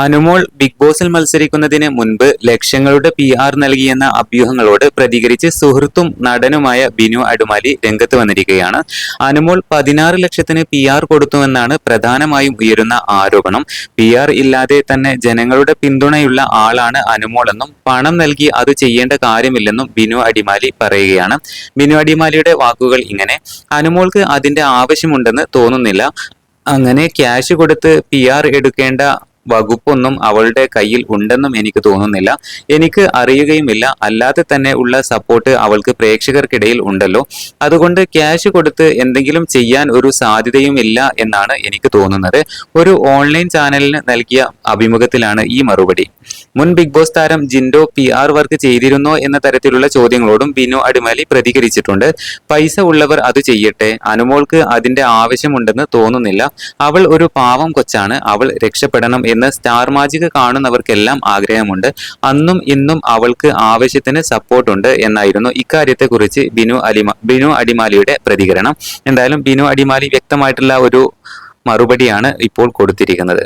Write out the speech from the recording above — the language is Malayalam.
അനുമോൾ ബിഗ് ബോസിൽ മത്സരിക്കുന്നതിന് മുൻപ് ലക്ഷങ്ങളുടെ പി ആർ നൽകിയെന്ന അഭ്യൂഹങ്ങളോട് പ്രതികരിച്ച് സുഹൃത്തും നടനുമായ ബിനു അടുമാലി രംഗത്ത് വന്നിരിക്കുകയാണ്. അനുമോൾ പതിനാറ് ലക്ഷത്തിന് പി ആർ കൊടുത്തുവെന്നാണ് പ്രധാനമായും ഉയരുന്ന ആരോപണം. പി ആർ ഇല്ലാതെ തന്നെ ജനങ്ങളുടെ പിന്തുണയുള്ള ആളാണ് അനുമോൾ എന്നും പണം നൽകി അത് ചെയ്യേണ്ട കാര്യമില്ലെന്നും ബിനു അടിമാലി പറയുകയാണ്. ബിനു അടിമാലിയുടെ വാക്കുകൾ ഇങ്ങനെ അനുമോൾക്ക് അതിന്റെ ആവശ്യമുണ്ടെന്ന് തോന്നുന്നില്ല. അങ്ങനെ ക്യാഷ് കൊടുത്ത് പി ആർ എടുക്കേണ്ട വകുപ്പൊന്നും അവളുടെ കയ്യിൽ ഉണ്ടെന്നും എനിക്ക് തോന്നുന്നില്ല. എനിക്ക് അറിയുകയുമില്ല. അല്ലാതെ തന്നെ ഉള്ള സപ്പോർട്ട് അവൾക്ക് പ്രേക്ഷകർക്കിടയിൽ ഉണ്ടല്ലോ. അതുകൊണ്ട് ക്യാഷ് കൊടുത്ത് എന്തെങ്കിലും ചെയ്യാൻ ഒരു സാധ്യതയുമില്ല എന്നാണ് എനിക്ക് തോന്നുന്നത്. ഒരു ഓൺലൈൻ ചാനലിന് നൽകിയ അഭിമുഖത്തിലാണ് ഈ മറുപടി. മുൻ ബിഗ് ബോസ് താരം ജിൻഡോ പി ആർ വർക്ക് ചെയ്തിരുന്നോ എന്ന തരത്തിലുള്ള ചോദ്യങ്ങളോടും ബിനു അടിമാലി പ്രതികരിച്ചിട്ടുണ്ട്. പൈസ ഉള്ളവർ അത് ചെയ്യട്ടെ. അനുമോൾക്ക് അതിന്റെ ആവശ്യമുണ്ടെന്ന് തോന്നുന്നില്ല. അവൾ ഒരു പാവം കൊച്ചാണ്. അവൾ രക്ഷപ്പെടണം എന്ന് സ്റ്റാർ മാജിക് കാണുന്നവർക്കെല്ലാം ആഗ്രഹമുണ്ട്. അന്നും ഇന്നും അവൾക്ക് ആവശ്യത്തിന് സപ്പോർട്ടുണ്ട് എന്നായിരുന്നു ഇക്കാര്യത്തെക്കുറിച്ച് ബിനു അലിമ ബിനു അടിമാലിയുടെ പ്രതികരണം. എന്തായാലും ബിനു അടിമാലി വ്യക്തമായിട്ടുള്ള ഒരു മറുപടിയാണ് ഇപ്പോൾ കൊടുത്തിരിക്കുന്നത്.